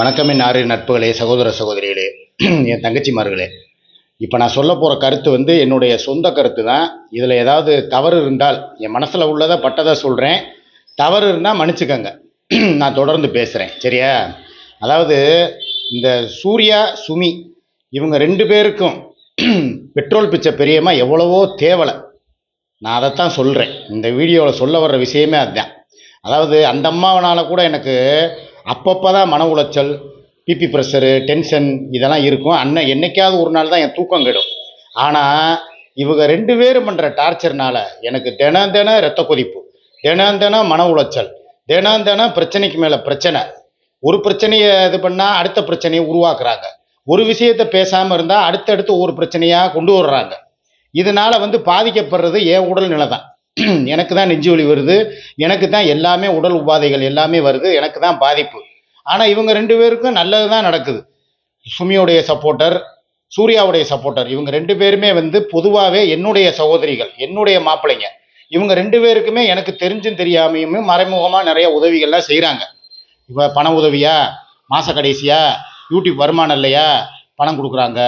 வணக்கம் என் ஆறு நட்புகளே சகோதர சகோதரிகளே என் தங்கச்சிமார்களே. இப்போ நான் சொல்ல போகிற கருத்து வந்து என்னுடைய சொந்த கருத்து தான். இதில் ஏதாவது தவறு இருந்தால் என் மனசில் உள்ளதை பட்டதை சொல்கிறேன் தவறு இருந்தால் மன்னிச்சுக்கங்க. நான் தொடர்ந்து பேசுகிறேன் சரியா? அதாவது இந்த சூர்யா சுமி இவங்க ரெண்டு பேருக்கும் பெட்ரோல் பிச்சை பெரியம்மா எவ்வளவோ தேவலை. நான் அதைத்தான் சொல்கிறேன் இந்த வீடியோவில் சொல்ல வர்ற விஷயமே அதுதான். அதாவது அந்த அம்மாவனால் கூட எனக்கு அப்பப்போ தான் மன உளைச்சல் பிபி ப்ரெஷரு டென்ஷன் இதெல்லாம் இருக்கும். அண்ணன் என்றைக்காவது ஒரு நாள் தான் என் தூக்கம் கெடும். ஆனால் இவங்க ரெண்டு பேரும் பண்ணுற டார்ச்சர்னால் எனக்கு தினம் தினம் ரத்த கொதிப்பு தினம் தினம் மன உளைச்சல் தினம் தினம் பிரச்சனைக்கு மேலே பிரச்சனை. ஒரு பிரச்சனையை இது பண்ணால் அடுத்த பிரச்சனையை உருவாக்குறாங்க. ஒரு விஷயத்தை பேசாமல் இருந்தால் அடுத்தடுத்து ஒரு பிரச்சனையாக கொண்டு வர்றாங்க. இதனால் வந்து பாதிக்கப்படுறது என் உடல் நிலை தான். எனக்கு தான் நெஞ்சு வலி வருது. எனக்கு தான் எல்லாமே உடல் உபாதைகள் எல்லாமே வருது. எனக்கு தான் பாதிப்பு. ஆனால் இவங்க ரெண்டு பேருக்கும் நல்லது தான் நடக்குது. சுமியோடைய சப்போர்ட்டர் சூர்யாவுடைய சப்போர்ட்டர் இவங்க ரெண்டு பேருமே வந்து பொதுவாகவே என்னுடைய சகோதரிகள் என்னுடைய மாப்பிள்ளைங்க. இவங்க ரெண்டு பேருக்குமே எனக்கு தெரிஞ்சும் தெரியாமையுமே மறைமுகமாக நிறைய உதவிகள்லாம் செய்கிறாங்க இவ பண உதவியா? மாத கடைசியா? யூடியூப் வருமானம் இல்லையா? பணம் கொடுக்குறாங்க.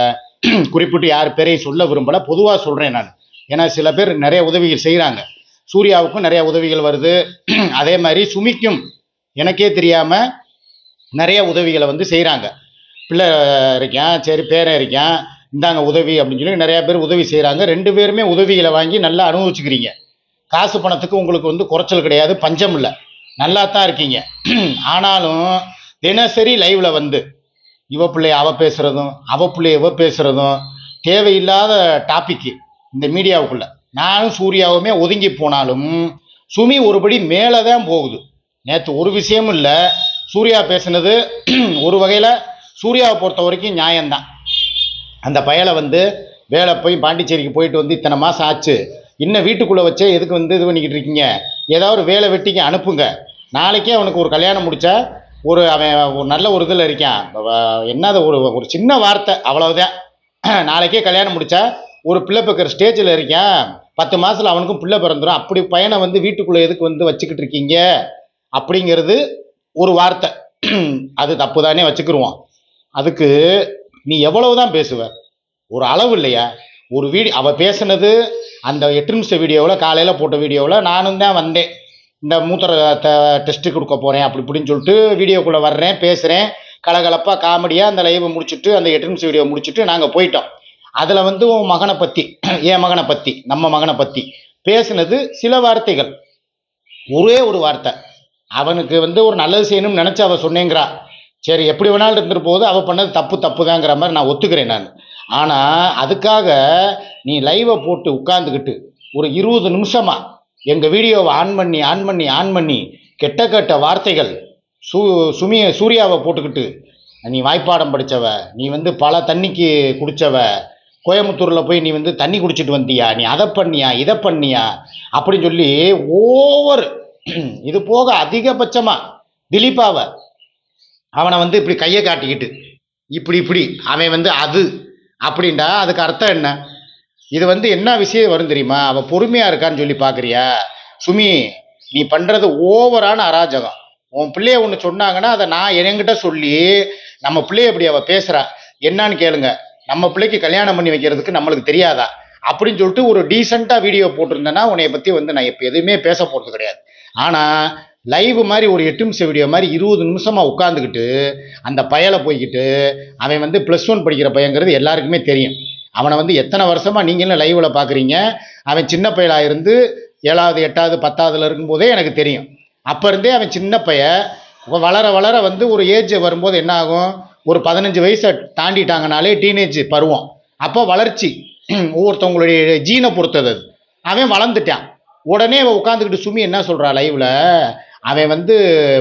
குறிப்பிட்டு யார் பேரையும் சொல்ல விரும்பலை. பொதுவாக சொல்கிறேன் நான். ஏன்னா சில பேர் நிறைய உதவிகள் செய்கிறாங்க சூர்யாவுக்கும் நிறைய உதவிகள் வருது. அதே மாதிரி சுமிக்கும் எனக்கே தெரியாமல் நிறைய உதவிகளை வந்து செய்கிறாங்க பிள்ளை இருக்கேன் சரி பேரன் இருக்கேன் இந்தாங்க உதவி அப்படின்னு சொல்லி நிறையா பேர் உதவி செய்கிறாங்க ரெண்டு பேருமே உதவிகளை வாங்கி நல்லா அனுபவிச்சுக்கிறீங்க. காசு பணத்துக்கு உங்களுக்கு வந்து குறைச்சல் கிடையாது பஞ்சம் இல்லை. நல்லா தான் இருக்கீங்க. ஆனாலும் தினசரி லைவில் வந்து இவ பிள்ளைய அவ பேசுகிறதும் அவ பிள்ளைய இவ பேசுகிறதும் தேவையில்லாத டாப்பிக்கு இந்த மீடியாவுக்குள்ளே. நானும் சூர்யாவுமே ஒதுங்கி போனாலும் சுமி ஒருபடி மேலே தான் போகுது. நேற்று ஒரு விஷயமும் இல்லை சூர்யா பேசினது ஒரு வகையில் சூர்யாவை பொறுத்த வரைக்கும் நியாயம்தான். அந்த பயலை வந்து வேலை போய் பாண்டிச்சேரிக்கு போயிட்டு வந்து இத்தனை மாதம் ஆச்சு. இன்னும் வீட்டுக்குள்ளே வச்சே எதுக்கு வந்து இது பண்ணிக்கிட்டு இருக்கீங்க? ஏதாவது ஒரு வேலை வெட்டிக்கு அனுப்புங்க. நாளைக்கே அவனுக்கு ஒரு கல்யாணம் முடித்தா ஒரு அவன் ஒரு நல்ல ஒரு இதில் இருக்கான். வ- என்னது ஒரு ஒரு சின்ன வார்த்தை அவ்வளவுதான். நாளைக்கே கல்யாணம் முடித்தா ஒரு பிள்ளை பிறக்கிற ஸ்டேஜில் இருக்கான். பத்து மாதத்தில் அவனுக்கும் பிள்ளை பிறந்துடும் அப்படி பையனை வந்து வீட்டுக்குள்ளே எதுக்கு வந்து வச்சுக்கிட்டு இருக்கீங்க? அப்படிங்கிறது ஒரு வார்த்தை. அது தப்பு தானே வச்சுக்கிருவோம். அதுக்கு நீ எவ்வளவு தான் பேசுவ. ஒரு அளவு இல்லையா? ஒரு வீடியோ அவள் பேசுனது அந்த எட்டு நிமிஷம் வீடியோவில் காலையில் போட்ட வீடியோவில் நானும் தான் வந்தேன். இந்த மூத்திர டெஸ்ட்டு கொடுக்க போகிறேன் அப்படி இப்படின்னு சொல்லிட்டு வீடியோக்குள்ளே வர்றேன் பேசுகிறேன் கலகலப்பாக காமெடியாக அந்த லைவை முடிச்சுட்டு அந்த எட்டு நிமிஷம் வீடியோ முடிச்சுட்டு நாங்கள் போயிட்டோம். அதில் வந்து உன் மகனை பற்றி என் மகனை பற்றி நம்ம மகனை பற்றி பேசுனது சில வார்த்தைகள். ஒரே ஒரு வார்த்தை. அவனுக்கு வந்து ஒரு நல்லது செய்யணும்னு நினச்சி அவள் சொன்னேங்கிறா. சரி எப்படி வேணாலும் இருந்துட்டு போகுது அவள் பண்ணது தப்பு தப்பு தாங்கிற மாதிரி நான் ஒத்துக்கிறேன் நான். ஆனால் அதுக்காக நீ லைவை போட்டு உட்காந்துக்கிட்டு ஒரு இருபது நிமிஷமாக எங்கள் வீடியோவை ஆன் பண்ணி ஆன் பண்ணி ஆன் பண்ணி கெட்ட கெட்ட வார்த்தைகள் சூ சுமிய சூர்யாவை போட்டுக்கிட்டு நீ வாய்ப்பாடம் படித்தவ நீ வந்து பல தண்ணிக்கு குடித்தவ கோயம்புத்தூரில் போய் நீ வந்து தண்ணி குடிச்சிட்டு வந்தியா நீ அதை பண்ணியா இதை பண்ணியா? அப்படின்னு சொல்லி ஓவர் இது போக அதிகபட்சமாக திலீப்பாவை அவனை வந்து இப்படி கையை காட்டிக்கிட்டு இப்படி இப்படி அவன் வந்து அது அப்படின்டா அதுக்கு அர்த்தம் என்ன? இது வந்து என்ன விஷயம் வரும் தெரியுமா? அவள் பொறுமையாக இருக்கான்னு சொல்லி பார்க்குறியா சுமி நீ பண்ணுறது ஓவரான அராஜகம். உன் பிள்ளைய ஒன்று சொன்னாங்கன்னா அதை நான் என்கிட்ட சொல்லி நம்ம பிள்ளைய இப்படி அவள் பேசுகிறா என்னன்னு கேளுங்க. நம்ம பிள்ளைக்கு கல்யாணம் பண்ணி வைக்கிறதுக்கு நம்மளுக்கு தெரியாதா? அப்படின்னு சொல்லிட்டு ஒரு டீசெண்டாக வீடியோ போட்டிருந்தேன்னா உன்னைய பற்றி வந்து நான் இப்போ எதுவுமே பேச போகிறது கிடையாது. ஆனால் லைவ் மாதிரி ஒரு எட்டு நிமிஷம் வீடியோ மாதிரி இருபது நிமிஷமாக உட்காந்துக்கிட்டு அந்த பயலை போய்கிட்டு அவன் வந்து ப்ளஸ் ஒன் படிக்கிற பையங்கிறது எல்லாருக்குமே தெரியும். அவனை வந்து எத்தனை வருஷமாக நீங்களும் லைவில் பார்க்குறீங்க அவன் சின்ன பயலாக இருந்து ஏழாவது எட்டாவது பத்தாவதுல இருக்கும்போதே எனக்கு தெரியும். அப்போ இருந்தே அவன் சின்ன பையன் வளர வளர வந்து ஒரு ஏஜ் வரும்போது என்ன ஆகும்? ஒரு பதினஞ்சு வயசை தாண்டிட்டாங்கனாலே டீனேஜ் பருவம். அப்போ வளர்ச்சி ஒவ்வொருத்தவங்களுடைய ஜீனை பொறுத்தது அவன் வளர்ந்துட்டான். உடனே அவன் உட்காந்துக்கிட்டு சுமி என்ன சொல்கிறா லைவில் அவன் வந்து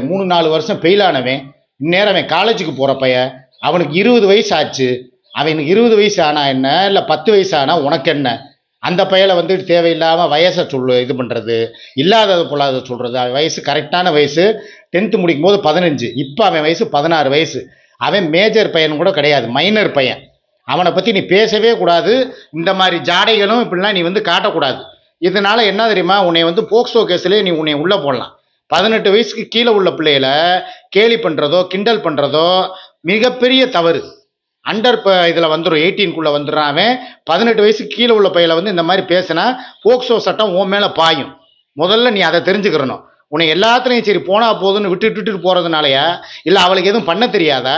மூணு நாலு வருஷம் ஃபெயிலானவன் இந்நேரம் அவன் காலேஜுக்கு போகிற பையன். அவனுக்கு இருபது வயசு ஆச்சு. அவனுக்கு இருபது வயசு ஆனா என்ன? இல்லை பத்து வயசு ஆனா உனக்கு என்ன? அந்த பையலை வந்து தேவையில்லாமல் வயசை சொல்லு இது பண்ணுறது இல்லாதது பொல்லாத சொல்கிறது அவன் வயசு கரெக்டான வயசு. டென்த்து முடிக்கும் போது பதினஞ்சு. இப்போ அவன் வயசு பதினாறு வயசு. அவன் மேஜர் பையன் கூட கிடையாது. மைனர் பையன். அவனை பற்றி நீ பேசவே கூடாது. இந்த மாதிரி ஜாடைகளும் இப்படிலாம் நீ வந்து காட்டக்கூடாது. இதனால என்ன தெரியுமா? உன்னை வந்து போக்சோ கேஸ்லேயே நீ உன்னை உள்ளே போடலாம். பதினெட்டு வயசுக்கு கீழே உள்ள பிள்ளைகளை கேலி பண்ணுறதோ கிண்டல் பண்ணுறதோ மிகப்பெரிய தவறு. அண்டர் இப்போ இதில் வந்துடும் எயிட்டீன்குள்ளே வந்துடுறான் அவன். பதினெட்டு வயசுக்கு கீழே உள்ள பையில வந்து இந்த மாதிரி பேசினா போக்சோ சட்டம் உன் மேலே பாயும். முதல்ல நீ அதை தெரிஞ்சுக்கிறணும். உன்னை எல்லாத்துலேயும் சரி போனா போதுன்னு விட்டு விட்டுட்டு போகிறதுனாலயா இல்லை அவளுக்கு எதுவும் பண்ண தெரியாதா?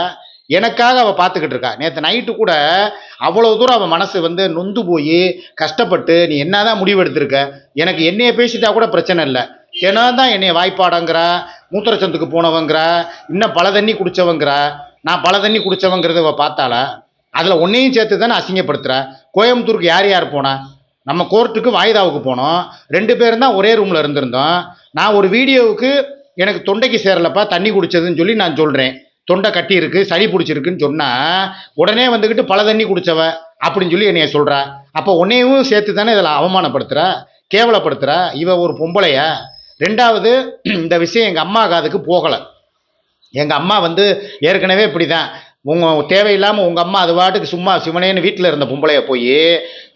எனக்காக அவள் பார்த்துக்கிட்டு இருக்கா. நேற்று நைட்டு கூட அவ்வளோ தூரம் அவள் மனசு வந்து நொந்து போய் கஷ்டப்பட்டு நீ என்ன தான் முடிவு எடுத்திருக்க எனக்கு என்னைய பேசிட்டா கூட பிரச்சனை இல்லை. ஏன்னா தான் என்னைய வாய்ப்பாடங்கிறா மூத்திரச்சந்துக்கு போனவங்கிறா இன்னும் பல தண்ணி குடிச்சவங்கிறா நான் பல தண்ணி குடிச்சவங்கிறத அவள் பார்த்தாள? அதில் ஒன்றையும் சேர்த்து தானே அசிங்கப்படுத்துறா? கோயம்புத்தூருக்கு யார் யார் போனா? நம்ம கோர்ட்டுக்கு வாய்தாவுக்கு போனோம். ரெண்டு பேரும் தான் ஒரே ரூமில் இருந்திருந்தோம். நான் ஒரு வீடியோவுக்கு எனக்கு தொண்டைக்கு சேரலப்பா தண்ணி குடிச்சதுன்னு சொல்லி நான் சொல்கிறேன் தொண்டை கட்டி இருக்கு சளி பிடிச்சிருக்குன்னு சொன்னால் உடனே வந்துக்கிட்டு பல தண்ணி குடித்தவ அப்படின்னு சொல்லி என்னைய சொல்கிறா அப்போ உன்னையும் சேர்த்து தானே இதில் அவமானப்படுத்துகிற கேவலப்படுத்துகிற இவ ஒரு பொம்பளைய. ரெண்டாவது இந்த விஷயம் எங்கள் அம்மா காதுக்கு போகலை. எங்கள் அம்மா வந்து ஏற்கனவே இப்படி தான் உங்கள் தேவையில்லாமல் உங்கள் அம்மா அது பாட்டுக்கு சும்மா சிவனேன்னு வீட்டில் இருந்த பொம்பளைய போய்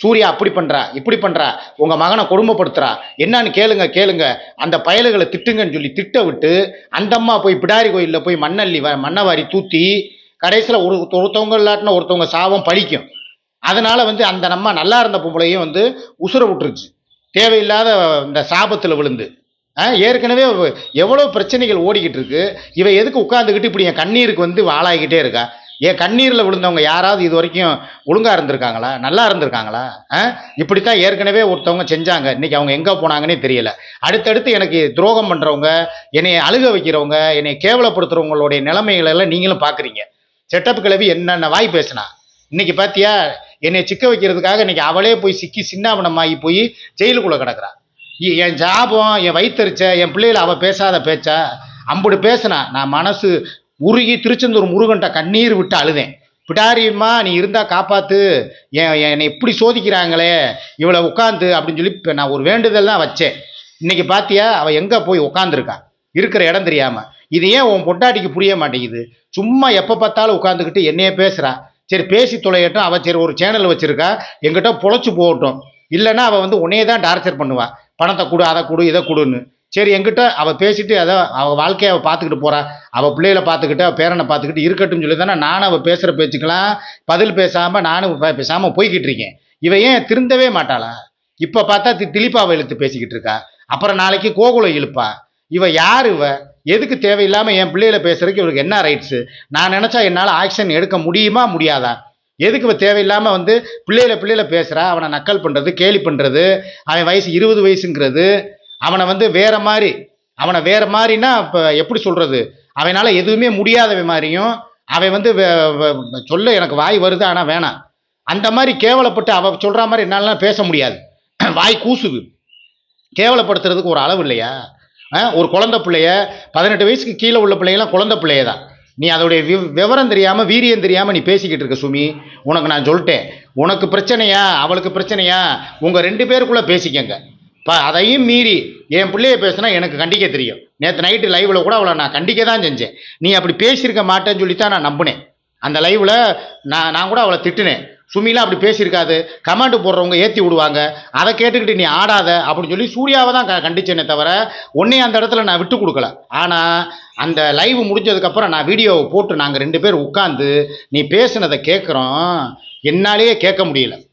சூர்யா அப்படி பண்ணுறா இப்படி பண்ணுறா உங்கள் மகனை கொடுமைப்படுத்துறா என்னன்னு கேளுங்க கேளுங்க அந்த பயலுகளை திட்டுங்கன்னு சொல்லி திட்ட விட்டு அந்த அம்மா போய் பிடாரி கோயிலில் போய் மண்ணள்ளி வ மண்ணவாரி தூத்தி கடைசியில் ஒரு ஒருத்தவங்க இல்லாட்டினா ஒருத்தவங்க சாபம் பழிக்கும். அதனால் வந்து அந்த நம்ம நல்லா இருந்த பொம்பளையும் வந்து உசுர விட்டுருச்சு. தேவையில்லாத இந்த சாபத்தில் விழுந்து. ஏற்கனவே எவ்வளோ பிரச்சனைகள் ஓடிக்கிட்டு இருக்கு. இவ எதுக்கு உட்காந்துக்கிட்டு இப்படி என் கண்ணீருக்கு வந்து ஆளாகிக்கிட்டே இருக்கா? என் கண்ணீரில் விழுந்தவங்க யாராவது இது வரைக்கும் ஒழுங்காக இருந்திருக்காங்களா? நல்லா இருந்திருக்காங்களா? ஆ இப்படித்தான் ஏற்கனவே ஒருத்தவங்க செஞ்சாங்க. இன்றைக்கி அவங்க எங்கே போனாங்கன்னே தெரியல. அடுத்தடுத்து எனக்கு துரோகம் பண்ணுறவங்க என்னை அழுக வைக்கிறவங்க என்னை கேவலப்படுத்துகிறவங்களுடைய நிலைமைகளெல்லாம் நீங்களும் பார்க்குறீங்க செட்டப் கிளவி என்னென்ன வாய் பேசினா? இன்றைக்கி பார்த்தியா என்னை சிக்க வைக்கிறதுக்காக இன்னைக்கு அவளே போய் சிக்கி சின்னாபனமாகி போய் ஜெயிலுக்குள்ளே கிடக்குறா. என் ஜாபம் என் வயிற்றுச்ச என் பிள்ளைகளை அவள் பேசாத பேச்சா? அம்புடு பேசினா நான் மனசு உருகி திருச்செந்தூர் முருகன்ட்ட கண்ணீர் விட்டு அழுதேன். பிடாரியம்மா நீ இருந்தா காப்பாத்து. என் என்னை இப்படி சோதிக்கிறாங்களே இவளை உட்காந்து அப்படின்னு சொல்லி நான் ஒரு வேண்டுதல் தான் வச்சேன். இன்னைக்கு பாத்தியா? அவ எங்க போய் உட்காந்துருக்கா இருக்கிற இடம் தெரியாம. இது ஏன் உன் பொட்டாட்டிக்கு புரிய மாட்டேங்குது? சும்மா எப்ப பார்த்தாலும் உட்காந்துக்கிட்டு என்னையே பேசுறா. சரி பேசி தொலையட்டும். அவ சரி ஒரு சேனல் வச்சிருக்கா. எங்கிட்ட பொழைச்சு போகட்டும். இல்லைன்னா அவள் வந்து உன்னையே தான் டார்ச்சர் பண்ணுவாள் பணத்தை கொடு அதை கொடு இதை கொடுன்னு. சரி என்கிட்ட அவள் பேசிட்டு அதை அவள் வாழ்க்கையை அவள் பார்த்துக்கிட்டு போகிறா அவள் பிள்ளைகளை பார்த்துக்கிட்டு அவள் பேரனை பார்த்துக்கிட்டு இருக்கட்டும் சொல்லி தானே நானும் அவள் பேசுகிற பேச்சுக்கெல்லாம் பதில் பேசாமல் நானும் பேசாமல் போய்கிட்டு இருக்கேன். இவ ஏன் திருந்தவே மாட்டாளா? இப்போ பார்த்தா தி- திலிப்பாவை இழுத்து பேசிக்கிட்டு இருக்கா. அப்புறம் நாளைக்கு கோகுலம் இழுப்பா. இவ யார் இவ? எதுக்கு தேவையில்லாமல் என் பிள்ளைகளை பேசுறதுக்கு இவருக்கு என்ன ரைட்ஸு நான் நினச்சா என்னால் ஆக்ஷன் எடுக்க முடியுமா முடியாதா? எதுக்கு தேவையில்லாமல் வந்து பிள்ளையில பிள்ளையில பேசுகிறா அவனை நக்கல் பண்ணுறது கேலி பண்ணுறது அவன் வயசு இருபது வயசுங்கிறது அவனை வந்து வேற மாதிரி அவனை வேற மாதிரின்னா இப்போ எப்படி சொல்கிறது அவனால் எதுவுமே முடியாதவன் மாதிரியும் அவன் வந்து சொல்ல எனக்கு வாய் வருது ஆனால் வேணாம். அந்த மாதிரி கேவலப்பட்டு அவ சொல்கிற மாதிரி என்னாலலாம் பேச முடியாது. வாய் கூசுது. கேவலப்படுத்துறதுக்கு ஒரு அளவு இல்லையா? ஆ, ஒரு குழந்த பிள்ளைய பதினெட்டு வயசுக்கு கீழே உள்ள பிள்ளைங்களாம் குழந்த பிள்ளைய தான் நீ அதோடைய விவ- விவரம் தெரியாமல் வீரியம் தெரியாமல் நீ பேசிக்கிட்டு இருக்க சுமி. உனக்கு நான் சொல்லிட்டேன். உனக்கு பிரச்சனையா? அவளுக்கு பிரச்சனையா? உங்கள் ரெண்டு பேருக்குள்ளே பேசிக்கங்க. இப்போ அதையும் மீறி என் பிள்ளைய பேசினா எனக்கு கண்டிக்க தெரியும். நேற்று நைட்டு லைவில் கூட அவளை நான் கண்டிக்க தான் செஞ்சேன். நீ அப்படி பேசியிருக்க மாட்டேன்னு சொல்லி தான் நான் நம்பினேன். அந்த லைவில் நான் நான் கூட அவளை திட்டுனேன். சுமிலாம் அப்படி பேசியிருக்காது. கமெண்ட் போடுறவங்க ஏற்றி விடுவாங்க. அதை கேட்டுக்கிட்டு நீ ஆடாத அப்படின்னு சொல்லி சூர்யாவை தான் க- கண்டிச்சேனே தவிர உன்னையும் அந்த இடத்துல நான் விட்டு கொடுக்கல. ஆனால் அந்த லைவ் முடிஞ்சதுக்கப்புறம் நான் வீடியோவை போட்டு நாங்கள் ரெண்டு பேர் உட்காந்து நீ பேசுனதை கேட்குறோம் என்னாலேயே கேட்க முடியல.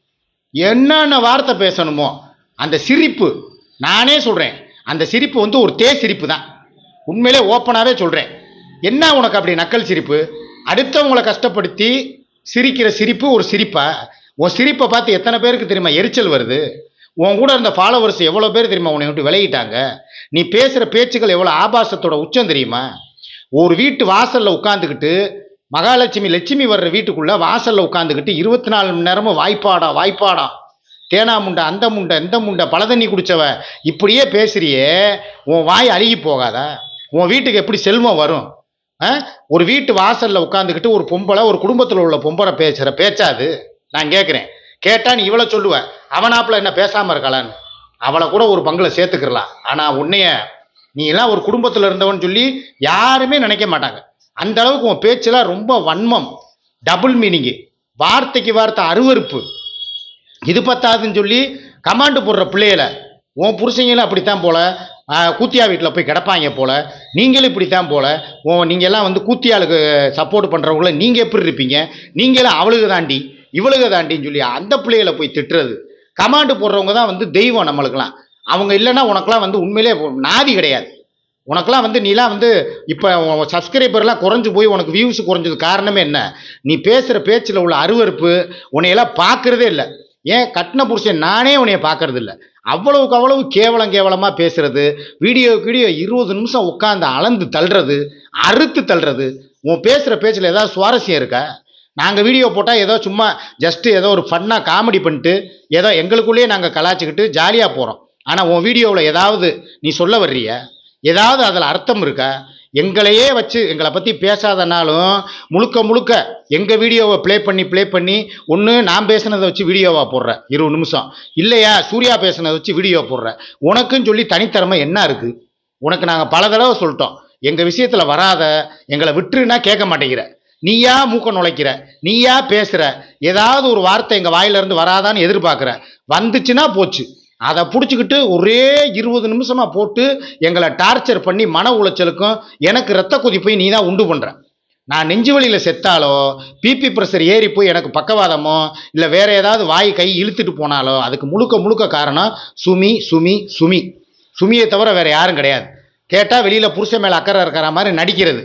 என்னென்ன வார்த்தை பேசணுமோ அந்த சிரிப்பு நானே சொல்கிறேன் அந்த சிரிப்பு வந்து ஒரு தே சிரிப்பு தான். உண்மையிலே ஓப்பனாகவே சொல்கிறேன் என்ன உனக்கு அப்படி நக்கல் சிரிப்பு? அடுத்தவங்களை கஷ்டப்படுத்தி சிரிக்கிற சிரிப்பு ஒரு சிரிப்பா? உன் சிரிப்பை பார்த்து எத்தனை பேருக்கு தெரியுமா எரிச்சல் வருது? உன் கூட இருந்த ஃபாலோவர்ஸ் எவ்வளோ பேர் தெரியுமா உன்னை விட்டு விலகிட்டாங்க? நீ பேசுகிற பேச்சுக்கள் எவ்வளோ ஆபாசத்தோட உச்சம் தெரியுமா? ஒரு வீட்டு வாசலில் உட்காந்துக்கிட்டு மகாலட்சுமி லட்சுமி வர்ற வீட்டுக்குள்ளே வாசலில் உட்காந்துக்கிட்டு இருபத்தி நாலு மணி நேரமும் வாய்ப்பாடா வாய்ப்பாடா. தேனா முண்டை அந்த முண்டை இந்த முண்டை பல தண்ணி குடிச்சவ இப்படியே பேசுறியே உன் வாய் அழுகி போகாதா? உன் வீட்டுக்கு எப்படி செல்வம் வரும்? ஒரு வீட்டு வாசலில் உட்காந்துக்கிட்டு ஒரு பொம்பளை ஒரு குடும்பத்தில் உள்ள பொம்பளை பேசுகிற பேச்சாது. நான் கேட்குறேன் கேட்டால் நீ இவ்வளோ சொல்லுவேன் அவனாப்புல என்ன பேசாமல் இருக்கலான்னு அவளை கூட ஒரு பங்கில் சேர்த்துக்கிறலாம் ஆனால் உன்னைய நீ எல்லாம் ஒரு குடும்பத்தில் இருந்தவன் சொல்லி யாருமே நினைக்க மாட்டாங்க. அந்த அளவுக்கு உன் பேச்செல்லாம் ரொம்ப வன்மம். Double meaning. வார்த்தைக்கு வார்த்தை அருவருப்பு. இது பத்தாதுன்னு சொல்லி கமாண்டு போடுற பிள்ளைகளை உன் புருஷங்களும் அப்படித்தான் போல கூத்தியா வீட்டில் போய் கிடப்பாங்க போல். நீங்களும் இப்படித்தான் போல். ஓ நீங்கள் எல்லாம் வந்து கூத்தியாளுக்கு சப்போர்ட் பண்ணுறவங்கள நீங்கள் எப்படி இருப்பீங்க? நீங்களும் அவளுக்கு தாண்டி இவளுக்கு தாண்டின்னு சொல்லி அந்த பிள்ளைகளை போய் திட்டுறது. கமாண்டு போடுறவங்க தான் வந்து தெய்வம் நம்மளுக்கெல்லாம். அவங்க இல்லைன்னா உனக்கெல்லாம் வந்து உண்மையிலே நாதி கிடையாது. உனக்கெல்லாம் வந்து நீலாம் வந்து இப்போ சப்ஸ்கிரைபர்லாம் குறைஞ்சி போய் உனக்கு வியூஸ் குறைஞ்சது காரணமே என்ன? நீ பேசுகிற பேச்சில் உள்ள அருவருப்பு உன்னையெல்லாம் பார்க்குறதே இல்லை. ஏன் கட்டின புருஷன் நானே உன்னைய பார்க்கறது இல்லை அவ்வளவுக்கு அவ்வளவு கேவலம் கேவலமாக பேசுறது வீடியோக்கு வீடியோ இருபது நிமிஷம் உட்காந்து அளந்து தள்ளுறது அறுத்து தள்ளுறது. உன் பேசுகிற பேச்சில் ஏதாவது சுவாரஸ்யம் இருக்கா? நாங்கள் வீடியோ போட்டால் ஏதோ சும்மா ஜஸ்ட்டு ஏதோ ஒரு ஃபன்னாக காமெடி பண்ணிட்டு ஏதோ எங்களுக்குள்ளேயே நாங்கள் கலாச்சிக்கிட்டு ஜாலியாக போகிறோம் ஆனால் உன் வீடியோவில் ஏதாவது நீ சொல்ல வர்றிய? ஏதாவது அதில் அர்த்தம் இருக்கா? எங்களையே வச்சு எங்களை பற்றி பேசாதனாலும் முழுக்க முழுக்க எங்கள் வீடியோவை ப்ளே பண்ணி ப்ளே பண்ணி ஒன்று நான் பேசுனதை வச்சு வீடியோவாக போடுறேன் இருபது நிமிஷம். இல்லையா சூர்யா பேசுனதை வச்சு வீடியோ போடுறேன் உனக்குன்னு சொல்லி தனித்திறமை என்ன இருக்குது உனக்கு நாங்கள் பல தடவை சொல்லிட்டோம். எங்கள் விஷயத்தில் வராத எங்களை விட்டுருன்னா கேட்க மாட்டேங்கிற. நீயா மூக்க நுழைக்கிற நீயா பேசுகிற ஏதாவது ஒரு வார்த்தை எங்கள் வாயிலிருந்து வராதான்னு எதிர்பார்க்குற. வந்துச்சுன்னா போச்சு. அதை பிடிச்சிக்கிட்டு ஒரே இருபது நிமிஷமாக போட்டு எங்களை டார்ச்சர் பண்ணி மன உளைச்சலுக்கும் எனக்கு ரத்த கொதிப்பையும் நீ தான் உண்டு பண்ணுற நான் நெஞ்சு வழியில் செத்தாலோ பிபி ப்ரெஷர் ஏறி போய் எனக்கு பக்கவாதமோ இல்லை வேற ஏதாவது வாய் கை இழுத்துட்டு போனாலோ அதுக்கு முழுக்க முழுக்க காரணம் சுமி சுமி சுமி. சுமியை தவிர வேற யாரும் கிடையாது. கேட்டால் வெளியில் புருஷன் மேலே அக்கறை இருக்கிற மாதிரி நடிக்கிறது.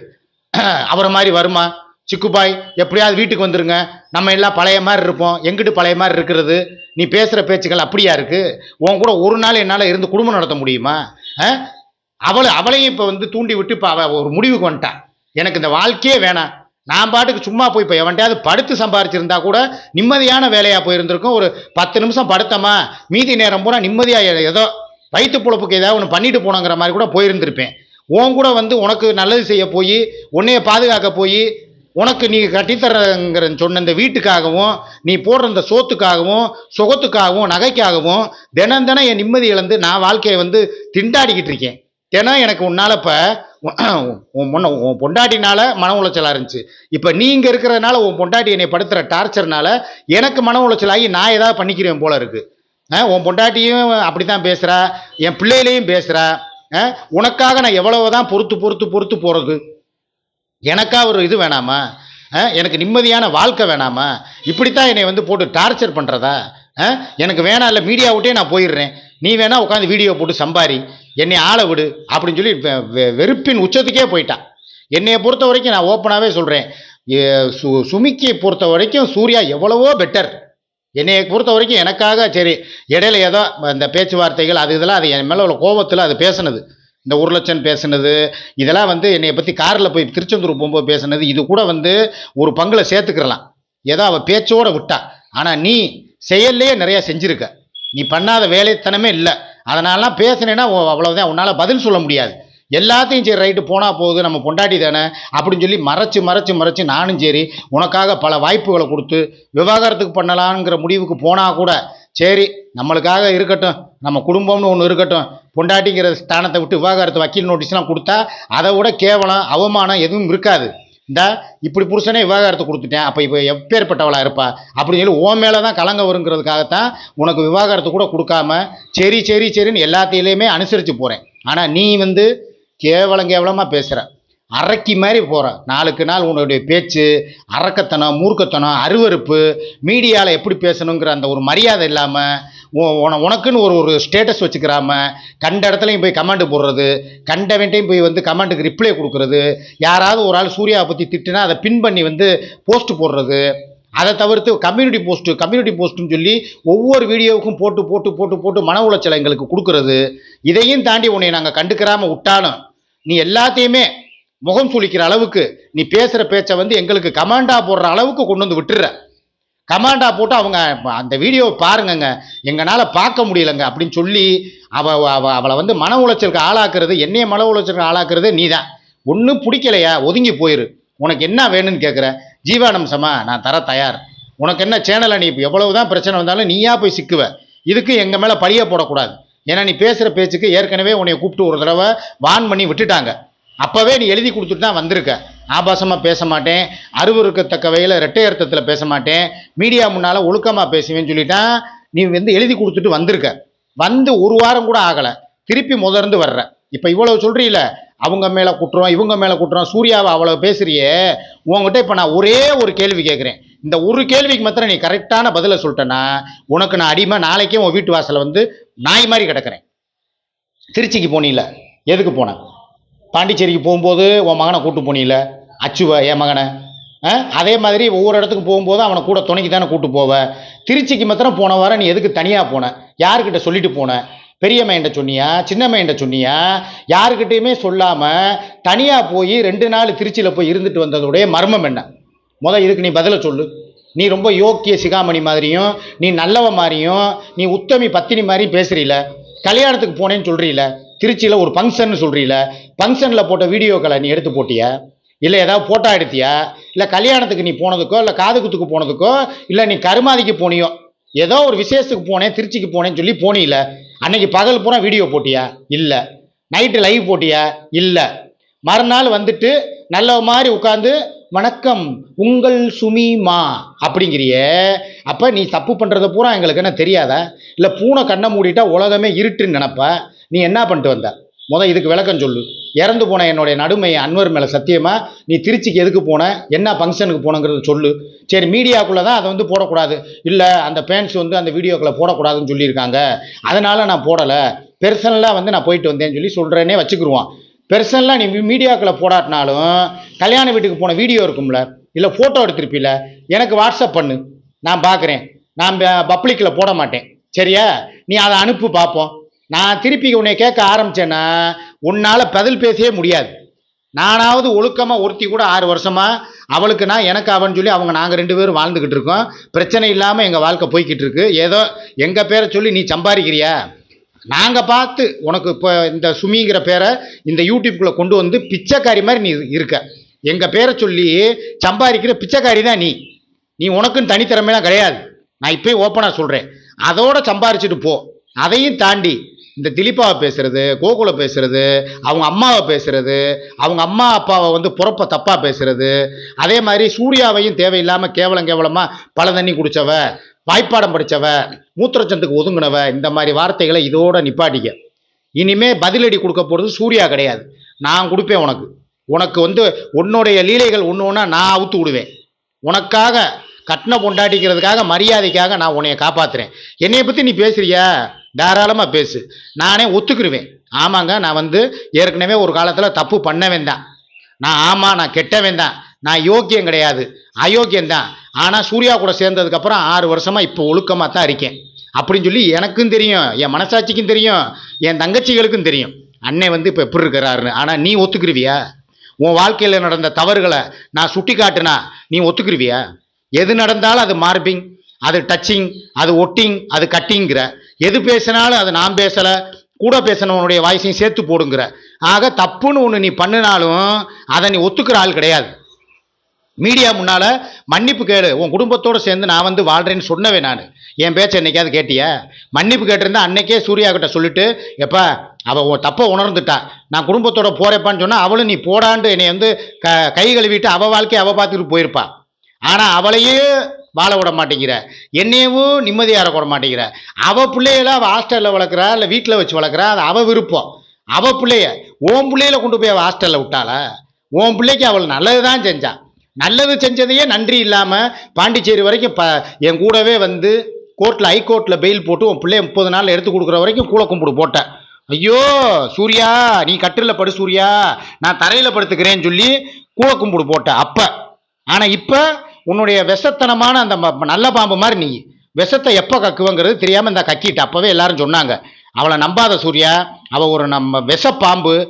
அவரை மாதிரி வருமா? சிக்குபாய் எப்படியாவது வீட்டுக்கு வந்துருங்க. நம்ம எல்லாம் பழைய மாதிரி இருப்போம். எங்கிட்டு பழைய மாதிரி இருக்கிறது? நீ பேசுகிற பேச்சுக்கள் அப்படியா இருக்குது உன் கூட ஒரு நாள் என்னால் இருந்து குடும்பம் நடத்த முடியுமா? அவளை அவளையும் இப்போ வந்து தூண்டி விட்டு இப்போ அவள் ஒரு முடிவுக்கு வந்துட்டான் எனக்கு இந்த வாழ்க்கையே வேணாம். நான் பாட்டுக்கு சும்மா போய் இப்போ எவன்டையாவது படுத்து சம்பாரிச்சிருந்தா கூட நிம்மதியான வேலையாக போயிருந்திருக்கும். ஒரு பத்து நிமிஷம் படுத்தமா? மீதி நேரம் பூரா நிம்மதியாக ஏதோ வயிற்று பொழப்புக்கு ஏதாவது ஒன்று பண்ணிட்டு போனோங்கிற மாதிரி கூட போயிருந்திருப்பேன். உன் கூட வந்து உனக்கு நல்லது செய்ய போய் உன்னைய பாதுகாக்க போய் உனக்கு நீ கட்டித்தரங்கிற சொன்ன இந்த வீட்டுக்காகவும் நீ போடுற இந்த சோத்துக்காகவும் சுகத்துக்காகவும் நகைக்காகவும் தினம் தினம் என் நிம்மதி இழந்து நான் வாழ்க்கையை வந்து திண்டாடிக்கிட்டு இருக்கேன். தினம் எனக்கு உன்னால் இப்போ உன் முன்ன உன் பொண்டாட்டினால மன உளைச்சலாக இருந்துச்சு. இப்போ நீ இங்கே இருக்கிறதுனால உன் பொண்டாட்டி என்னை படுத்துகிற டார்ச்சர்னால எனக்கு மன உளைச்சலாகி நான் ஏதாவது பண்ணிக்கிறேன் போல இருக்கு. ஆ, உன் பொண்டாட்டியும் அப்படி தான் பேசுகிறா என் பிள்ளையிலையும் பேசுகிறா உனக்காக நான் எவ்வளவு தான் பொறுத்து பொறுத்து பொறுத்து போகிறது எனக்காக ஒரு இது வேணாமா? ஆ, எனக்கு நிம்மதியான வாழ்க்கை வேணாமா? இப்படித்தான் என்னை வந்து போட்டு டார்ச்சர் பண்ணுறதா எனக்கு வேணாம் இல்லை மீடியா விட்டே நான் போயிடுறேன். நீ வேணா உட்காந்து வீடியோ போட்டு சம்பாரி. என்னை ஆளை விடு அப்படின்னு சொல்லி வெ- வெ- வெறுப்பின் உச்சத்துக்கே போயிட்டான் என்னையை பொறுத்த வரைக்கும் நான் ஓப்பனாகவே சொல்கிறேன் சு சுமிக்கை பொறுத்த வரைக்கும் சூர்யா எவ்வளவோ பெட்டர் என்னையை பொறுத்த வரைக்கும் எனக்காக சரி இடையில ஏதோ இந்த பேச்சுவார்த்தைகள் அது இதெல்லாம் அது என் மேலே உள்ள கோபத்தில் அது பேசினது. இந்த ஒரு லட்சம் பேசுனது இதெல்லாம் வந்து என்னை பற்றி காரில் போய் திருச்செந்தூர் போகும்போது பேசுனது இது கூட வந்து ஒரு பங்கில் சேர்த்துக்கிறலாம். ஏதோ அவள் பேச்சோடு விட்டா. ஆனால் நீ செயல்லையே நிறையா செஞ்சுருக்க. நீ பண்ணாத வேலைத்தனமே இல்லை. அதனாலலாம் பேசுனேன்னா அவ்வளோதான் உன்னால் பதில் சொல்ல முடியாது. எல்லாத்தையும் சரி ரைட்டு போனால் போகுது நம்ம பொண்டாட்டி தானே அப்படின்னு சொல்லி மறைச்சு மறைச்சு மறைச்சு நானும் சரி உனக்காக பல வாய்ப்புகளை கொடுத்து விவாகரத்துக்கு பண்ணலாங்கிற முடிவுக்கு போனால் கூட சரி நம்மளுக்காக இருக்கட்டும். நம்ம குடும்பம்னு ஒன்று இருக்கட்டும். பொண்டாட்டிங்கிற ஸ்தானத்தை விட்டு விவாகரத்து வக்கீல் நோட்டீஸ்லாம் கொடுத்தா அதை விட கேவலம் அவமானம் எதுவும் இருக்காது. இந்த இப்படி புருஷனே விவாகரத்து கொடுத்துட்டேன் அப்போ இப்போ எப்பேற்பட்டவளாக இருப்பா? அப்படின்னு சொல்லி ஓ மேலே தான் கலங்க வருங்கிறதுக்காகத்தான் உனக்கு விவாகரத்து கூட கொடுக்காம சரி சரி சரின்னு எல்லாத்தையிலையுமே அனுசரித்து போகிறேன் ஆனால் நீ வந்து கேவலம் கேவலமாக பேசுகிற அரைக்கி மாதிரி போகிறேன் நாளுக்கு நாள் உன்னுடைய பேச்சு அரக்கத்தனம் மூர்க்கத்தனம் அருவருப்பு மீடியாவில் எப்படி பேசணுங்கிற அந்த ஒரு மரியாதை இல்லாமல் உனக்குன்னு ஒரு ஒரு ஸ்டேட்டஸ் வச்சுக்கிறாம கண்ட இடத்துலையும் போய் கமெண்ட் போடுறது கண்டவன்ட்டையும் போய் வந்து கமெண்ட்டுக்கு ரிப்ளை கொடுக்குறது யாராவது ஒரு ஆள் சூர்யாவை பற்றி திட்டுனா அதை பின் பண்ணி வந்து போஸ்ட் போடுறது அதை தவிர்த்து கம்யூனிட்டி போஸ்ட்டு கம்யூனிட்டி போஸ்ட்டுன்னு சொல்லி ஒவ்வொரு வீடியோவுக்கும் போட்டு போட்டு போட்டு போட்டு மன உளைச்சலை எங்களுக்கு கொடுக்குறது. இதையும் தாண்டி உன்னை நாங்கள் கண்டுக்கிறாமல் விட்டாலும் நீ எல்லாத்தையுமே முகம் சுளிக்கிற அளவுக்கு நீ பேசுகிற பேச்சை வந்து எங்களுக்கு கமாண்டா போடுற அளவுக்கு கொண்டு வந்து விட்டுற கமாண்டா போட்டு அவங்க அந்த வீடியோவை பாருங்கங்க. எங்களால் பார்க்க முடியலங்க அப்படின்னு சொல்லி அவ அவளை வந்து மன உளைச்சலுக்கு ஆளாக்குறது என்னைய மன உளைச்சலுக்கு ஆளாக்குறது நீ தான் ஒன்றும் பிடிக்கலையா? ஒதுங்கி போயிரு. உனக்கு என்ன வேணும்னு கேட்குற ஜீவானம்சமா நான் தர தயார். உனக்கு என்ன சேனலை நீ இப்போ எவ்வளவு தான் பிரச்சனை வந்தாலும் நீயா போய் சிக்குவ. இதுக்கு எங்கள் மேலே பழிய போடக்கூடாது. ஏன்னா நீ பேசுகிற பேச்சுக்கு ஏற்கனவே உன்னை கூப்பிட்டு ஒரு தடவை வான் பண்ணி விட்டுட்டாங்க. அப்போவே நீ எழுதி கொடுத்துட்டு தான் வந்திருக்க. ஆபாசமாக பேச மாட்டேன். அருவருக்கத்தக்க வகையில் ரெட்டை அர்த்தத்தில் பேச மாட்டேன். மீடியா முன்னால் ஒழுக்கமாக பேசுவேன்னு சொல்லிட்டான் நீ வந்து எழுதி கொடுத்துட்டு வந்திருக்க. வந்து ஒரு வாரம் கூட ஆகலை. திருப்பி முதர்ந்து வர்ற. இப்போ இவ்வளவு சொல்கிறீல அவங்க மேலே குற்றம் இவங்க மேலே குற்றம் சூர்யாவை அவ்வளோ பேசுறியே. உங்ககிட்ட இப்போ நான் ஒரே ஒரு கேள்வி கேட்குறேன் இந்த ஒரு கேள்விக்கு மாத்திரம் நீ கரெக்டான பதிலை சொல்லிட்டேன்னா உனக்கு நான் அடிமை நாளைக்கே உன் வீட்டு வாசலை வந்து நாய் மாதிரி கிடக்கிறேன். திருச்சிக்கு போனீல எதுக்கு போனேன் பாண்டிச்சேரிக்கு போகும்போது உன் மகனை கூட்டு போனியில அச்சுவ என் மகனை? ஆ? அதே மாதிரி ஒவ்வொரு இடத்துக்கு போகும்போது அவனை கூட துணைக்கு தானே கூட்டு போவ. திருச்சிக்கு மாத்திரம் போன வாரம் நீ எதுக்கு தனியாக போன? யாருக்கிட்ட சொல்லிட்டு போன? பெரிய மையன்ட்ட சொன்னியா? சின்ன மையன்ட்ட சொன்னியா? யாருக்கிட்டையுமே சொல்லாமல் தனியாக போய் ரெண்டு நாள் திருச்சியில் போய் இருந்துட்டு வந்ததுடைய மர்மம் என்ன? முத இதுக்கு நீ பதிலை சொல்லு. நீ ரொம்ப யோக்கிய சிகாமணி மாதிரியும் நீ நல்லவ மாதிரியும் நீ உத்தமி பத்தினி மாதிரியும் பேசுறீல. கல்யாணத்துக்கு போனேன்னு சொல்கிறீல திருச்சியில் ஒரு ஃபங்க்ஷன் சொல்கிறீல ஃபங்க்ஷனில் போட்ட வீடியோக்களை நீ எடுத்து போட்டிய? இல்லை ஏதாவது ஃபோட்டோ எடுத்தியா? இல்லை கல்யாணத்துக்கு நீ போனதுக்கோ இல்லை காது குத்துக்கு போனதுக்கோ இல்லை நீ கருமாதிக்கு போனியோ? ஏதோ ஒரு விசேஷத்துக்கு போனேன் திருச்சிக்கு போனேன்னு சொல்லி போனியில. அன்னைக்கு பகல் பூரா வீடியோ போட்டியா? இல்லை. நைட்டு லைவ் போட்டியா? இல்லை. மறுநாள் வந்துட்டு நல்ல மாதிரி உட்காந்து வணக்கம் உங்கள் சுமிமா அப்படிங்கிறிய. அப்போ நீ தப்பு பண்ணுறத பூரா எங்களுக்கு என்ன தெரியாத? இல்லை பூனை கண்ணை மூடிட்டா உலகமே இருட்டுன்னு நினப்ப? நீ என்ன பண்ணிட்டு வந்த? முதல் இதுக்கு விளக்கம் சொல்லு. இறந்து போன என்னுடைய நடுமை அன்வர் மேலே சத்தியமாக நீ திருச்சிக்கு எதுக்கு போன? என்ன ஃபங்க்ஷனுக்கு போனங்கிறது சொல்லு. சரி மீடியாக்குள்ளே தான் அதை வந்து போடக்கூடாது. இல்லை அந்த பேண்ட்ஸ் வந்து அந்த வீடியோக்களை போடக்கூடாதுன்னு சொல்லியிருக்காங்க. அதனால் நான் போடலை. பெர்சனலாக வந்து நான் போயிட்டு வந்தேன்னு சொல்லி சொல்கிறேனே வச்சுக்கிருவான். பெர்சனலாக நீ மீடியாக்களை போடாட்டினாலும் கல்யாண வீட்டுக்கு போன வீடியோ இருக்கும்ல இல்லை ஃபோட்டோ எடுத்திருப்பில எனக்கு வாட்ஸ்அப் பண்ணு நான் பார்க்குறேன் நான் பப்ளிக்கில் போட மாட்டேன். சரியா? நீ அதை அனுப்பு பார்ப்போம் நான் திருப்பி உன்னை கேட்க ஆரம்பித்தேன்னா உன்னால் பதில் பேசவே முடியாது. நானாவது ஒழுக்கமாக ஒருத்தி கூட ஆறு வருஷமாக அவளுக்கு நான் எனக்கு அவன் சொல்லி அவங்க நாங்கள் ரெண்டு பேரும் வாழ்ந்துக்கிட்டு இருக்கோம். பிரச்சனை இல்லாமல் எங்கள் வாழ்க்கை போய்கிட்டு இருக்கு. ஏதோ எங்கள் பேரை சொல்லி நீ சம்பாதிக்கிறியா? நாங்கள் பார்த்து உனக்கு இப்போ இந்த சுமிங்கிற பேரை இந்த யூடியூப்குள்ளே கொண்டு வந்து பிச்சைக்காரி மாதிரி நீ இருக்க. எங்கள் பேரை சொல்லி சம்பாதிக்கிற பிச்சைக்காரி தான் நீ. நீ உனக்குன்னு தனித்திறமைலாம் கிடையாது. நான் இப்போயும் ஓப்பனாக சொல்கிறேன் அதோட சம்பாரிச்சிட்டு போ. அதையும் தாண்டி இந்த திலீப்பாவை பேசுறது கோகுலை பேசுறது அவங்க அம்மாவை பேசுறது அவங்க அம்மா அப்பாவை வந்து புறப்ப தப்பாக பேசுறது அதே மாதிரி சூர்யாவையும் தேவையில்லாமல் கேவலம் கேவலமாக பல தண்ணி குடித்தவ வாய்ப்பாடம் படித்தவ மூத்திரச்சந்துக்கு ஒதுங்கினவ இந்த மாதிரி வார்த்தைகளை இதோட நிப்பாட்டிக்க. இனிமே பதிலடி கொடுக்க போகிறது சூர்யா கிடையாது. நான் கொடுப்பேன் உனக்கு. உனக்கு வந்து உன்னுடைய லீலைகள் ஒன்று ஒன்றா நான் அவுத்து விடுவேன். உனக்காக கட்டின பொண்டாட்டிக்கிறதுக்காக மரியாதைக்காக நான் உன்னைய காப்பாத்துறேன். என்னையை பற்றி நீ பேசுறியா? தாராளமாக பேசு. நானே ஒத்துக்கிடுவேன் ஆமாங்க நான் வந்து ஏற்கனவே ஒரு காலத்தில் தப்பு பண்ணவேன் தான். நான் ஆமாம் நான் கெட்ட தான். நான் யோக்கியம் கிடையாது. அயோக்கியம் தான். ஆனால் சூர்யா கூட சேர்ந்ததுக்கப்புறம் ஆறு வருஷமாக இப்போ ஒழுக்கமாக தான் இருக்கேன். அப்படின்னு சொல்லி எனக்கும் தெரியும் என் மனசாட்சிக்கும் தெரியும் என் தங்கச்சிகளுக்கும் தெரியும். அண்ணன் வந்து இப்போ எப்படி இருக்கிறாருன்னு. ஆனால் நீ ஒத்துக்கிருவியா? உன் வாழ்க்கையில் நடந்த தவறுகளை நான் சுட்டி காட்டுனா நீ ஒத்துக்கிருவியா? எது நடந்தாலும் அது மார்பிங் அது டச்சிங் அது ஒட்டிங் அது கட்டிங்கிற எது பேசினாலும் அது நான் பேசலை கூட பேசினவனுடைய வாய்ஸையும் சேர்த்து போடுங்கிற. ஆக தப்புன்னு ஒன்று நீ பண்ணினாலும் அதை நீ ஒத்துக்கிற ஆள் கிடையாது. மீடியா முன்னால் மன்னிப்பு கேடு உன் குடும்பத்தோடு சேர்ந்து நான் வந்து வாழ்கிறேன்னு சொன்னவே நான். என் பேச்சை என்னைக்காவது கேட்டியா? மன்னிப்பு கேட்டிருந்தா அன்னைக்கே சூர்யா கிட்ட சொல்லிட்டு எப்பா? அவள் உன் தப்பை உணர்ந்துட்டா. நான் குடும்பத்தோட போகிறப்பான்னு சொன்னால் அவளும் நீ போடாண்டு என்னை வந்து க கை கழுவிட்டு அவள் வாழ்க்கையை அவள் பார்த்துட்டு போயிருப்பா. ஆனால் அவளையே வாழ விட மாட்டேங்கிற. என்னையவும் நிம்மதியாக இருக்க விட மாட்டேங்கிற. அவள் பிள்ளைகள அவள் ஹாஸ்டலில் வளர்க்குறா இல்லை வீட்டில் வச்சு வளர்க்குறா அது அவள் விருப்பம். அவள் பிள்ளைய உன் பிள்ளையில கொண்டு போய் அவள் ஹாஸ்டலில் விட்டாளா? உன் பிள்ளைக்கு அவள் நல்லது தான் செஞ்சான் நல்லது செஞ்சதையே நன்றி இல்லாமல் பாண்டிச்சேரி வரைக்கும் ப என் கூடவே வந்து கோர்ட்டில் ஹைகோர்ட்டில் பெயில் போட்டு உன் பிள்ளைய முப்பது நாள் எடுத்து கொடுக்குற வரைக்கும் கூல கும்பிடு போட்டேன். ஐயோ சூர்யா நீ கட்டிலில் படு சூர்யா. நான் தரையில் படுத்துக்கிறேன்னு சொல்லி கூல கும்பிடு போட்டேன் அப்போ. ஆனால் இப்போ உன்னுடைய விஷத்தனமான அந்த ம- நல்ல பாம்பு மாதிரி நீ. விஷத்தை எப்போ கக்குவங்கிறது தெரியாமல் இந்த கக்கிட்டு அப்போவே எல்லாரும் சொன்னாங்க. அவளை நம்பாத சூர்யா அவள் ஒரு நம்ம விஷப்பாம்பு.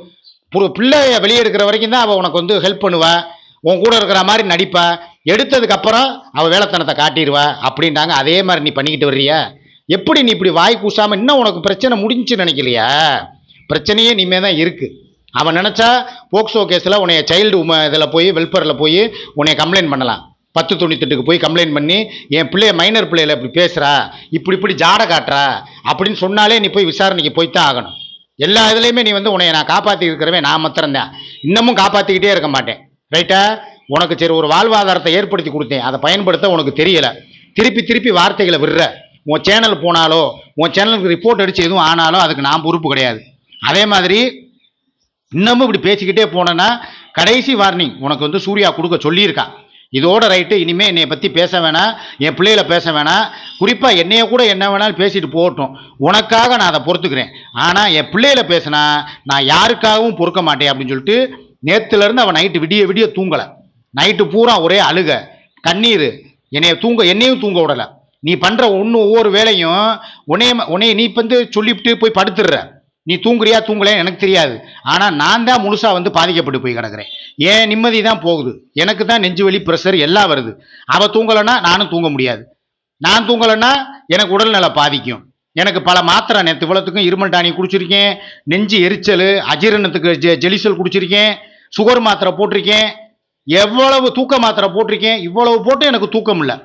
ஒரு பிள்ளைய வெளியே எடுக்கிற வரைக்கும் தான் அவள் உனக்கு வந்து ஹெல்ப் பண்ணுவாள் உன் கூட இருக்கிற மாதிரி நடிப்பா. எடுத்ததுக்கு அப்புறம் அவள் வேலைத்தனத்தை காட்டிடுவா. அப்படின்ட்டாங்க அதே மாதிரி நீ பண்ணிக்கிட்டு வர்றியா? எப்படி நீ இப்படி வாய் கூசாமல் இன்னும் உனக்கு பிரச்சனை முடிஞ்சு நினைக்கலையா? பிரச்சனையே இனிமேல் தான் இருக்குது அவன் நினச்சா போக்சோ கேஸில் உன்னைய சைல்டு உம இதில் போய் வெல்ஃபேரில் போய் உன்னைய கம்ப்ளைண்ட் பண்ணலாம். பத்து தொண்ணூத்தெட்டுக்கு போய் கம்ப்ளைண்ட் பண்ணி என் பிள்ளைய மைனர் பிள்ளையில இப்படி பேசுகிறா இப்படி இப்படி ஜாட காட்டுறா? அப்படின்னு சொன்னாலே நீ போய் விசாரணைக்கு போய் தான் ஆகணும். எல்லா இதுலேயுமே நீ வந்து உன்னை நான் காப்பாற்றி இருக்கிறவே நான் மாத்திரம்தான். இன்னமும் காப்பாற்றிக்கிட்டே இருக்க மாட்டேன். ரைட்டா உனக்கு சரி ஒரு வாழ்வாதாரத்தை ஏற்படுத்தி கொடுத்தேன். அதை பயன்படுத்த உனக்கு தெரியலை. திருப்பி திருப்பி வார்த்தைகளை விடுற. உன் சேனல் போனாலோ உன் சேனலுக்கு ரிப்போர்ட் அடிச்சு எதுவும் ஆனாலும் அதுக்கு நான் பொறுப்பு கிடையாது. அதே மாதிரி இன்னமும் இப்படி பேசிக்கிட்டே போனேன்னா கடைசி வார்னிங் உனக்கு வந்து சூர்யா கொடுக்க சொல்லியிருக்கான் இதோட ரைட்டு இனிமேல் என்னை பற்றி பேச வேணாம். என் பிள்ளைகளை பேச வேணாம். குறிப்பாக என்னைய கூட என்ன வேணாலும் பேசிட்டு போகட்டும். உனக்காக நான் அதை பொறுத்துக்கிறேன். ஆனால் என் பிள்ளைகளை பேசினா நான் யாருக்காகவும் பொறுக்க மாட்டேன் அப்படின்னு சொல்லிட்டு நேற்றுலேருந்து அவன் நைட்டு விடிய விடிய தூங்கலை. நைட்டு பூரா ஒரே அழுக. கண்ணீர். என்னைய தூங்க என்னையும் தூங்க விடலை. நீ பண்ணுற ஒன்று ஒவ்வொரு வேலையும் உன்னைய உன்னைய நீ வந்து சொல்லிவிட்டு போய் படுத்துடுற. நீ தூங்குறியா தூங்கலையான்னு எனக்கு தெரியாது. ஆனால் நான் தான் முழுசாக வந்து பாதிக்கப்பட்டு போய் கிடக்குறேன். ஏன் நிம்மதி தான் போகுது. எனக்கு தான் நெஞ்சு வலி ப்ரெஷர் எல்லாம் வருது. அவள் தூங்கலைன்னா நானும் தூங்க முடியாது. நான் தூங்கலைன்னா எனக்கு உடல்நல பாதிக்கும். எனக்கு பல மாத்திரை நேற்று இவ்வளோத்துக்கும் இருமல் டானி குடிச்சிருக்கேன். நெஞ்சு எரிச்சல் அஜீரணத்துக்கு ஜெ ஜெலிசல் குடிச்சிருக்கேன். சுகர் மாத்திரை போட்டிருக்கேன் எவ்வளவு தூக்க மாத்திரை போட்டிருக்கேன் இவ்வளவு போட்டு எனக்கு தூக்கம் இல்லை.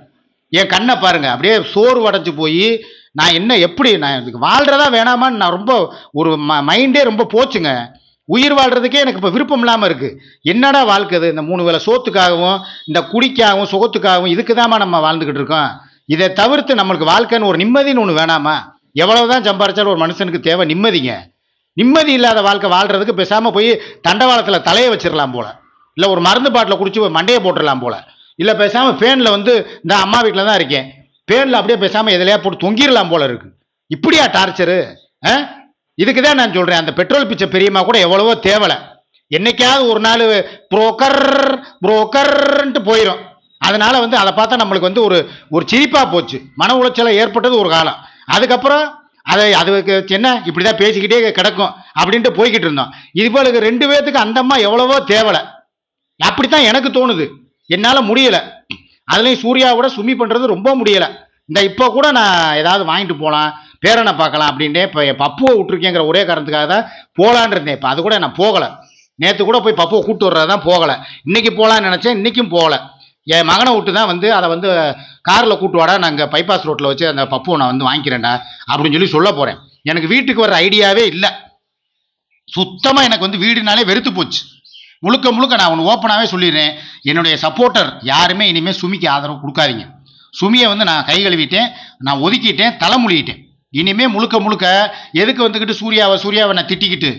என் கண்ணை பாருங்க அப்படியே சோறு உடஞ்சி போய் நான் என்ன எப்படி நான் இதுக்கு வாழ்கிறதா வேணாமான்னு நான் ரொம்ப ஒரு ம மைண்டே ரொம்ப போச்சுங்க. உயிர் வாழ்கிறதுக்கே எனக்கு இப்போ விருப்பம் இல்லாமல் இருக்குது என்னடா வாழ்க்கை இது? இந்த மூணு வேளை சோத்துக்காகவும் இந்த குடிக்காகவும் சுகத்துக்காகவும் இதுக்கு நம்ம வாழ்ந்துக்கிட்டு இருக்கோம். இதை தவிர்த்து நம்மளுக்கு வாழ்க்கைன்னு ஒரு நிம்மதின்னு ஒன்று வேணாமா? எவ்வளவுதான் சம்பாரிச்சாலும் ஒரு மனுஷனுக்கு தேவை நிம்மதிங்க. நிம்மதி இல்லாத வாழ்க்கை வாழ்கிறதுக்கு பேசாமல் போய் தண்டவாளத்தில் தலையை வச்சிடலாம் போல். இல்லை ஒரு மருந்து பாட்டில் குடிச்சு மண்டையை போட்டுடலாம் போல். இல்லை பேசாமல் ஃபேனில் வந்து இந்த அம்மா வீட்டில் தான் இருக்கேன். ஃபேனில் அப்படியே பேசாமல் எதுலையா போட்டு தொங்கிடலாம் போல் இருக்கு. இப்படியா டார்ச்சரு? ஆ? இதுக்கு தான் நான் சொல்கிறேன் அந்த பெட்ரோல் பிச்சை பெரியம்மா கூட எவ்வளவோ தேவலை. என்னைக்காவது ஒரு நாள் புரோக்கர் புரோக்கர்ன்ட்டு போயிடும் அதனால் வந்து அதை பார்த்தா நம்மளுக்கு வந்து ஒரு ஒரு சிரிப்பாக போச்சு. மன உளைச்சலை ஏற்பட்டது ஒரு காலம். அதுக்கப்புறம் அதை அதுக்கு என்ன இப்படி தான் பேசிக்கிட்டே கிடக்கும் அப்படின்ட்டு போய்கிட்டு இருந்தோம். இவளுக்கு ரெண்டு பேர்த்துக்கு அந்த அம்மா எவ்வளவோ தேவலை. அப்படித்தான் எனக்கு தோணுது. என்னால் முடியல. அதுலேயும் சூர்யாவோட சுமி பண்ணுறது ரொம்ப முடியலை. இந்த இப்போ கூட நான் ஏதாவது வாங்கிட்டு போகலாம் பேரனை பார்க்கலாம் அப்படின்ட்டு இப்போ என் பப்புவை விட்டுருக்கேங்கிற ஒரே காரணத்துக்காக தான் போகலான் இருந்தேன். இப்போ அது கூட நான் போகலை. நேற்று கூட போய் பப்புவை கூப்பிட்டு வர்றது தான் போகலை. இன்றைக்கி போகலான்னு நினச்சேன் இன்றைக்கும் போகலை. என் மகனை விட்டு தான் வந்து அதை வந்து காரில் கூட்டு வாடா நாங்கள் பைபாஸ் ரோட்டில் வச்சு அந்த பப்புவை நான் வந்து வாங்கிக்கிறேன்டா அப்படின்னு சொல்லி சொல்ல போகிறேன் எனக்கு வீட்டுக்கு வர ஐடியாவே இல்லை. சுத்தமாக எனக்கு வந்து வீடுனாலே வெறுத்து போச்சு. முழுக்க முழுக்க நான் ஒன்று ஓப்பனாகவே சொல்லிடுறேன். என்னுடைய சப்போர்ட்டர் யாருமே இனிமேல் சுமிக்கு ஆதரவு கொடுக்காதீங்க. சுமியை வந்து நான் கை கழுவிட்டேன் நான் ஒதுக்கிட்டேன் தலைமொழியிட்டேன் இனிமேல் முழுக்க முழுக்க எதுக்கு வந்துக்கிட்டு சூர்யாவை சூர்யாவை நான் திட்டிக்கிட்டு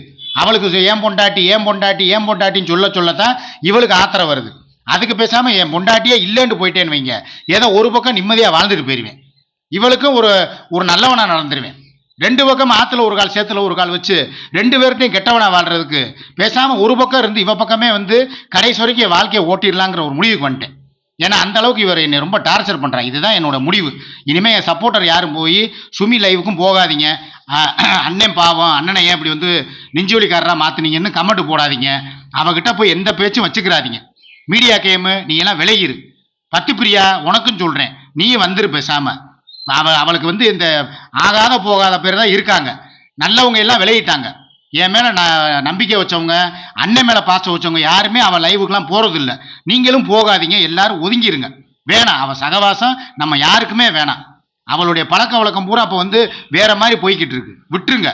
அவளுக்கு ஏன் பொண்டாட்டி ஏன் பொண்டாட்டி ஏன் பொண்டாட்டின்னு சொல்ல சொல்லத்தான் இவளுக்கு ஆத்திரம் வருது. அதுக்கு பேசாமல் என் பொண்டாட்டியே இல்லைன்னு போயிட்டேன்னு வைங்க. ஏதோ ஒரு பக்கம் நிம்மதியாக வாழ்ந்துட்டு போயிடுவேன் இவளுக்கும் ஒரு ஒரு நல்லவனா நடந்துருவேன். ரெண்டு பக்கம் ஆற்றுல ஒரு கால் சேத்துல ஒரு கால் வச்சு ரெண்டு பேர்கிட்டையும் கெட்டவனா வாழ்றதுக்கு பேசாமல் ஒரு பக்கம் இருந்து இவ பக்கமே வந்து கடைசி வரைக்கும் என் வாழ்க்கையை ஓட்டிடலாங்கிற ஒரு முடிவுக்கு வந்துட்டேன். ஏன்னா அந்த அளவுக்கு இவர் என்னை ரொம்ப டார்ச்சர் பண்ணுறாங்க இதுதான் என்னோட முடிவு. இனிமேல் என் சப்போர்ட்டர் யாரும் போய் சுமி லைவுக்கும் போகாதீங்க. அண்ணன் பாவம் அண்ணனை ஏன் இப்படி வந்து நெஞ்சுவலிக்காரராக மாற்றினீங்கன்னு கமெண்ட் போடாதீங்க. அவகிட்ட போய் எந்த பேச்சும் வச்சுக்கிறாதீங்க. மீடியா கேமு நீ எல்லாம் விலகிரு. பத்து பிரியா உனக்கும் சொல்கிறேன் நீயும் வந்துரு பேசாம. அவ அவளுக்கு வந்து இந்த ஆகாத போகாத பேர் தான் இருக்காங்க. நல்லவங்க எல்லாம் விலகிட்டாங்க. என் மேலே நான் நம்பிக்கை வச்சவங்க அண்ணன் மேலே பாசம் வச்சவங்க யாருமே அவள் லைவுக்கெலாம் போகிறதில்ல நீங்களும் போகாதீங்க எல்லாரும் ஒதுங்கிருங்க. வேணாம் அவள் சகவாசம் நம்ம யாருக்குமே வேணாம். அவளுடைய பழக்க வழக்கம் பூரா அப்போ வந்து வேற மாதிரி போய்கிட்டு இருக்கு. விட்டுருங்க.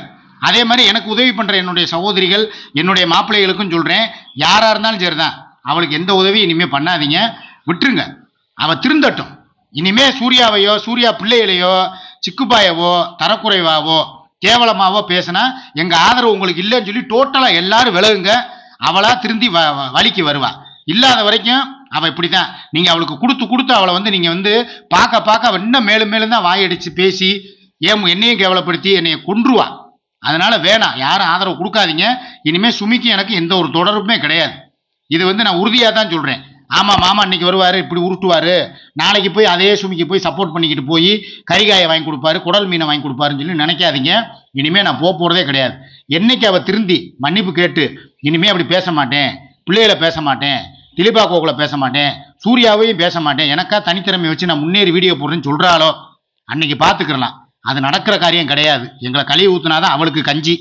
அதே மாதிரி எனக்கு உதவி பண்ணுற என்னுடைய சகோதரிகள் என்னுடைய மாப்பிள்ளைகளுக்கும் சொல்கிறேன் யாராக இருந்தாலும் சரிதான். அவளுக்கு எந்த உதவியும் இனிமேல் பண்ணாதீங்க. விட்டுருங்க. அவள் திருந்தட்டும். இனிமே சூர்யாவையோ சூர்யா பிள்ளைகளையோ சிக்குப்பாயவோ தரக்குறைவாவோ கேவலமாவோ பேசினா எங்கள் ஆதரவு உங்களுக்கு இல்லைன்னு சொல்லி டோட்டலாக எல்லாரும் விலகுங்க. அவளா திருந்தி வ வ- வழிக்கு வருவா. இல்லாத வரைக்கும் அவள் இப்படி தான் நீங்கள் அவளுக்கு கொடுத்து கொடுத்து அவளை வந்து நீங்கள் வந்து பார்க்க பார்க்க அவள் இன்னும் மேலும் மேலும் தான் வாயடிச்சு பேசி ஏன் என்னையும் கேவலப்படுத்தி என்னையை கொன்றுவா. அதனால் வேணாம். யாரும் ஆதரவு கொடுக்காதீங்க. இனிமேல் சுமிக்கு எனக்கு எந்த ஒரு தொடர்புமே கிடையாது. இது வந்து நான் உறுதியாக தான் சொல்கிறேன் ஆமாம் மாமா இன்னைக்கு வருவார் இப்படி உருட்டுவார். நாளைக்கு போய் அதே சுமிக்கு போய் சப்போர்ட் பண்ணிக்கிட்டு போய் கறிகாயை வாங்கி கொடுப்பாரு குடல் மீனை வாங்கி கொடுப்பாருன்னு சொல்லி நினைக்காதீங்க. இனிமேல் நான் போக போகிறதே கிடையாது. என்னைக்கு அவள் திருந்தி மன்னிப்பு கேட்டு இனிமேல் அப்படி பேச மாட்டேன். பிள்ளைகளை பேச மாட்டேன். திலீபா கோகுல பேச மாட்டேன். சூர்யாவையும் பேச மாட்டேன். எனக்கா தனித்திறமை வச்சு நான் முன்னேறி வீடியோ போடுறேன்னு சொல்கிறாளோ அன்னைக்கு பார்த்துக்கிறலாம் அது நடக்கிற காரியம் கிடையாது. எங்களை கழுவி ஊத்துனாதான் அவளுக்கு கஞ்சி.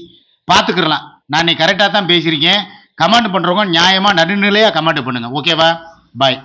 பார்த்துக்கிறலாம் நான் இன்னைக்கு கரெக்டாக தான் பேசியிருக்கேன். கமெண்ட் பண்ணுறவங்க நியாயமாக நடுநிலையாக கமெண்ட் பண்ணுங்கள் ஓகேவா பாய்